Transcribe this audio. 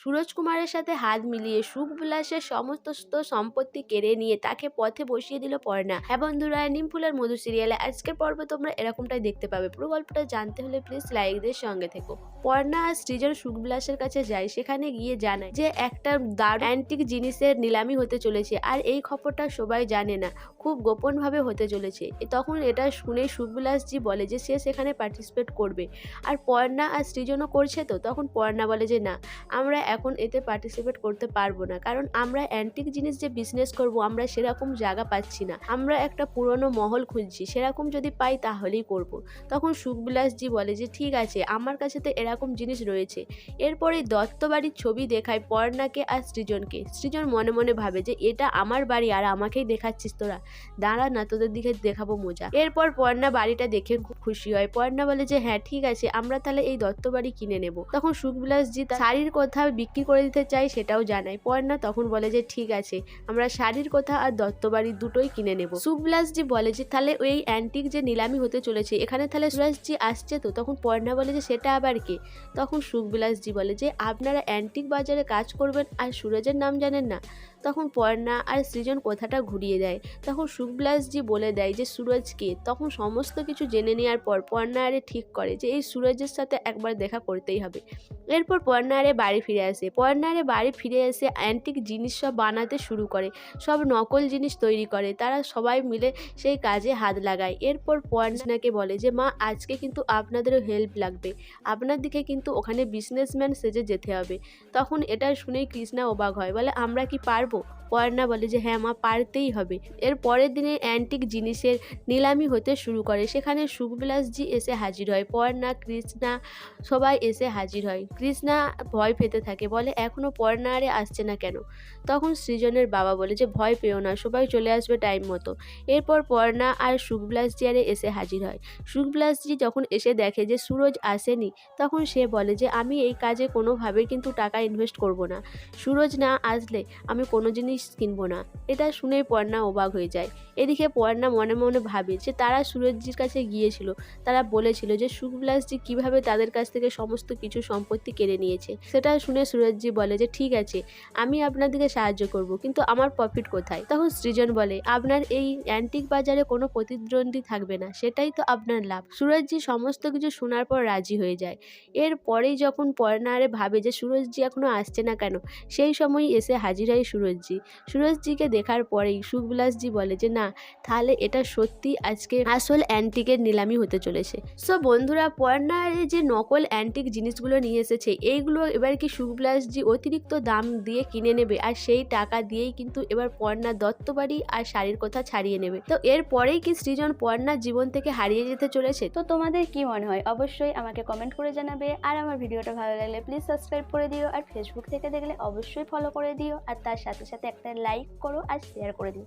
সুরজ কুমারের সাথে হাত মিলিয়ে সুখবিলাসের সমস্ত সম্পত্তি কেড়ে নিয়ে তাকে পথে বসিয়ে দিল পর্ণা। হ্যাঁ বন্ধুরা নিমফুলের মধু সিরিয়ালে আজকের পর্ব তোমরা এরকমটাই দেখতে পাবে। পুরো গল্পটা জানতে হলে প্লিজ লাইকদের সঙ্গে থেকো। পর্ণা আর সৃজন সুখবিলাসের কাছে যায়। সেখানে গিয়ে জানায় যে একটা দারুণ অ্যান্টিক জিনিসের নিলামি হতে চলেছে আর এই খবরটা সবাই জানে না। খুব গোপনভাবে হতে চলেছে। তখন এটা শুনে সুখবিলাসজি বলে যে সে সেখানে পার্টিসিপেট করবে। আর পর্ণা আর সৃজনও করছে তো? তখন পর্ণা বলে যে না, আমরা এখন এতে পার্টিসিপেট করতে পারব না। কারণ আমরা অ্যান্টিক জিনিস যে বিজনেস করব, আমরা সেরকম জায়গা পাচ্ছি না। আমরা একটা পুরনো মহল খুঁজছি, সেরকম যদি পাই তাহলেই করব। তখন সুখবিলাসজি বলে যে, ঠিক আছে, আমার কাছে তো এরকম জিনিস রয়েছে। এরপরে দত্ত বাড়ির ছবি দেখায় পর্ণাকে আর সৃজনকে। সৃজন মনে মনে ভাবে যে, এটা আমার বাড়ি আর আমাকেই দেখাচ্ছিস তোরা। দাঁড়া না, তোদের দিকে দেখাবো মজা। এরপর পর্ণা বাড়িটা দেখে খুব খুশি হয়। পর্ণা বলে যে হ্যাঁ ঠিক আছে, আমরা তাহলে এই দত্ত বাড়ি কিনে নেব। তখন সুখবিলাসজি শাড়ির কথা বিক্রি করে দিতে চাই সেটাও জানায়। পর্ণা তখন বলে যে, ঠিক আছে, আমরা শাড়ির কথা আর দত্ত বাড়ি দুটোই কিনে নেব। সুখবিলাসজি বলে যে, তাহলে ওই অ্যান্টিক যে নিলামি হতে চলেছে, এখানে তাহলে সুরাজজি আসছে তো? তখন পর্ণা বলে যে, সেটা আবার কে? তখন সুখবিলাসজি বলে যে, আপনারা অ্যান্টিক বাজারে কাজ করবেন আর সুরজের নাম জানেন না? তখন পর্ণা আর সৃজন কথাটা ঘুরিয়ে দেয়। তখন সুখবিলাসজি বলে দেয় যে, সুরজ কে? তখন সমস্ত কিছু জেনে নেওয়ার পর পর্ণা আরে ঠিক করে যে, এই সুরজের সাথে একবার দেখা করতেই হবে। এরপর পর্ণা আরে বাড়ি ফিরে আসে। পর্নারে বাড়ি ফিরে এসে অ্যান্টিক জিনিস সব বানাতে শুরু করে, সব নকল জিনিস তৈরি করে। তারা সবাই মিলে সেই কাজে হাত লাগায়। এরপর পর্ণাকে বলে যে, মা, আজকে কিন্তু আপনাদেরও হেল্প লাগবে। আপনার দিকে কিন্তু ওখানে বিজনেসম্যান সেজে যেতে হবে। তখন এটা শুনেই কৃষ্ণা অবাক হয়। বলে, আমরা কি পারব? পর্ণা বলে যে হ্যাঁ মা, পারতেই হবে। এর পরের দিনে অ্যান্টিক জিনিসের নিলামি হতে শুরু করে। সেখানে সুখবিলাসজি এসে হাজির হয়। পর্ণা, কৃষ্ণা সবাই এসে হাজির হয়। কৃষ্ণা ভয় পেতে থাকে, বলে এখনও পর্ণা আরে আসছে না কেন? তখন সৃজনের বাবা বলে যে, ভয় পেও না, সবাই চলে আসবে টাইম মতো। এরপর পর্ণা আর সুখবিলাসজি আরে এসে হাজির হয়। সুখবিলাসজি যখন এসে দেখে যে, সুরজ আসেনি, তখন সে বলে যে, আমি এই কাজে কোনোভাবেই কিন্তু টাকা ইনভেস্ট করব না। সুরজ না আসলে আমি কোনো জিনিস কিনবো না। এটা শুনে পর্ণা অবাক হয়ে যায়। এদিকে পর্ণা মনে মনে ভাবে যে তারা সুরজজির কাছে গিয়েছিল। তারা বলেছিল যে সুখবিলাসজি কীভাবে তাদের কাছ থেকে সমস্ত কিছু সম্পত্তি কেড়ে নিয়েছে। সেটা শুনে সুরজজি বলে যে, ঠিক আছে, আমি আপনাদেরকে সাহায্য করব, কিন্তু আমার প্রফিট কোথায়? তখন সৃজন বলে, আপনার এই অ্যান্টিক বাজারে কোনো প্রতিদ্বন্দ্বী থাকবে না, সেটাই তো আপনার লাভ। সুরজজি সমস্ত কিছু শোনার পর রাজি হয়ে যায়। এর পরেই যখন পর্ণা আরে ভাবে যে সুরজজি এখনও আসছে না কেন, সেই সময় এসে হাজির হয় সুরজজি সুরজজিকে দেখার পরেই সুখবিলাসজি বলে যে, না, তাহলে এটা সত্যি আজকে আসল অ্যান্টিকের নিলামি হতে চলেছে। সো বন্ধুরা পর্ণার যে নকল অ্যান্টিক জিনিসগুলো নিয়ে এসেছে, এইগুলো এবার কি সুখবিলাসজি অতিরিক্ত দাম দিয়ে কিনে নেবে? আর সেই টাকা দিয়েই কিন্তু এবার পর্ণা দত্তবাড়ি আর শাড়ির কথা ছাড়িয়ে নেবে। তো এরপরেই কি সৃজন পর্ণার জীবন থেকে হারিয়ে যেতে চলেছে? তো তোমাদের কি মনে হয়? অবশ্যই আমাকে কমেন্ট করে জানাবে। আর আমার ভিডিওটা ভালো লাগলে প্লিজ সাবস্ক্রাইব করে দিও। আর ফেসবুক থেকে দেখলে অবশ্যই ফলো করে দিও। আর তার সাথে সাথে লাইক করো আর শেয়ার করে দিও।